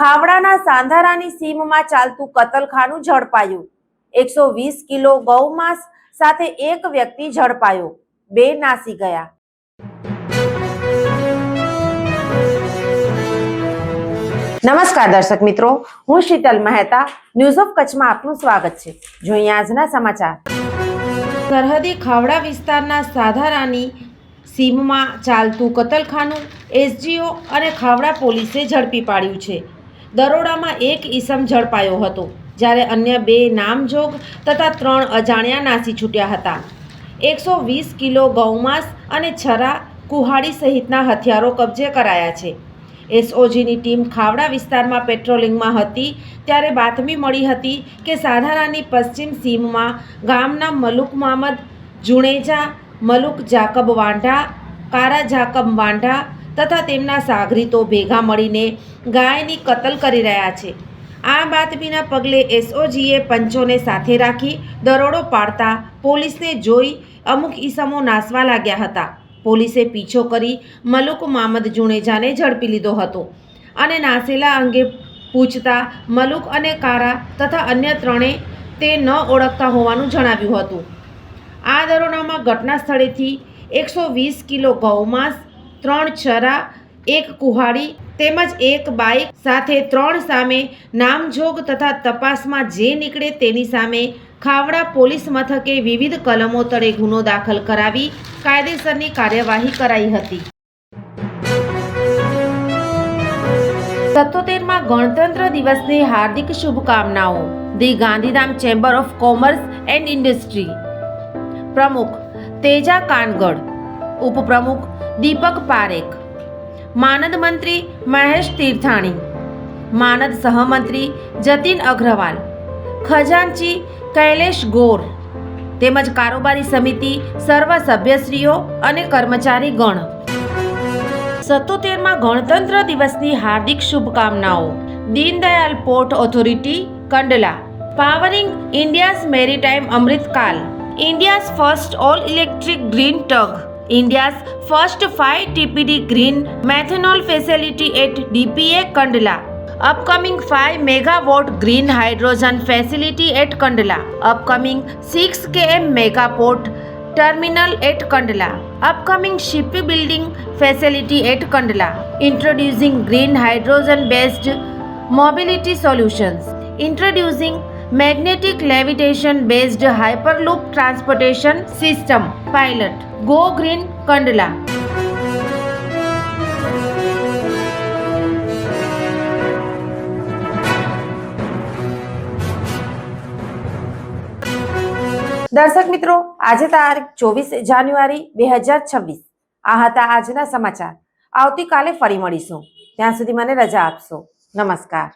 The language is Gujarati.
ખાવડાના સાંધારાની સીમમાં ચાલતું કતલખાનું ઝડપાયું. એકસો વીસ કિલો ગૌમાંસ સાથે એક વ્યક્તિ ઝડપાયો. બે નાસી ગયા. નમસ્કાર દર્શક મિત્રો, હું શીતલ મહેતા. ન્યૂઝ ઓફ કચ્છમાં આપનું સ્વાગત છે. જોઈએ આજના સમાચાર. સરહદી ખાવડા વિસ્તારના સાધારાની સીમમાં ચાલતું કતલખાનું એસજીઓ અને ખાવડા પોલીસે ઝડપી પાડ્યું છે. દરોડામાં એક ઈસમ ઝડપાયો હતો, જ્યારે અન્ય બે નામજોગ તથા ત્રણ અજાણ્યા નાસી છૂટ્યા હતા. એકસો વીસ કિલો ગૌમાંસ અને છરા કુહાડી સહિતના હથિયારો કબજે કરાયા છે. એસઓજીની ટીમ ખાવડા વિસ્તારમાં પેટ્રોલિંગમાં હતી, ત્યારે બાતમી મળી હતી કે સાધારાની પશ્ચિમ સીમમાં ગામના મલુક મોહમ્મદ જુણેજા મલુક જાકબ વાંઢા, કારા જાકબ વાંઢા તથા તેમના સાગરીતો ભેગા મળીને ગાયની કતલ કરી રહ્યા છે. આ બાતમીના પગલે એસઓજીએ પંચોને સાથે રાખી દરોડો પાડતા પોલીસને જોઈ અમુક ઈસમો નાસવા લાગ્યા હતા. પોલીસે પીછો કરી મલુક મામદ જુણેજાને ઝડપી લીધો હતો અને નાસેલા અંગે પૂછતા મલુક અને કારા તથા અન્ય ત્રણે તે ન ઓળખતા હોવાનું જણાવ્યું હતું. આ દરોડામાં ઘટના સ્થળેથી એકસો વીસ કિલો ગૌમાંસ ત્રણ ચરા, એક કુહાડી તેમજ એક બાઇક સાથે ત્રણ સામે નામજોગ તથા તપાસમાં જે નીકળે તેની સામે ખાવડા પોલીસ મથકે વિવિધ કલમો તળે ગુનો દાખલ કરાવી કાયદેસરની કાર્યવાહી કરાઈ હતી. સત્તોતેરમાં ગણતંત્ર દિવસની હાર્દિક શુભકામનાઓ. The Gandhidham chamber of commerce and industry. પ્રમુખ તેજા કાનગડ, ઉપપ્રમુખ દીપક પારેખ, માનદ મંત્રી મહેશ તીર્થાણી, માનદ સહમંત્રી જતીન અગ્રવાલ, ખજાનચી કૈલેશ ગોર, તેમજ કારોબારી સમિતિ સર્વ સભ્યશ્રીઓ અને કર્મચારી ગણ. સત્તોતેરમાં ગણતંત્ર દિવસની હાર્દિક શુભકામનાઓ. Deendayal port authority, Kandla. Powering India's maritime Amritkaal. India's first all electric green tug. India's first 5 TPD green methanol facility at DPA Kandla. Upcoming 5 megawatt green hydrogen facility at Kandla. Upcoming 6 km megaport terminal at Kandla. Upcoming shipbuilding facility at Kandla. Introducing green hydrogen based mobility solutions. Introducing magnetic levitation based hyperloop transportation system pilot go green Kandla દર્શક મિત્રો આજે તારીખ ચોવીસ જાન્યુઆરી બે હજાર છવ્વીસ આ હતા આજના સમાચાર આવતીકાલે ફરી મળીશું ત્યાં સુધી મને રજા આપશો નમસ્કાર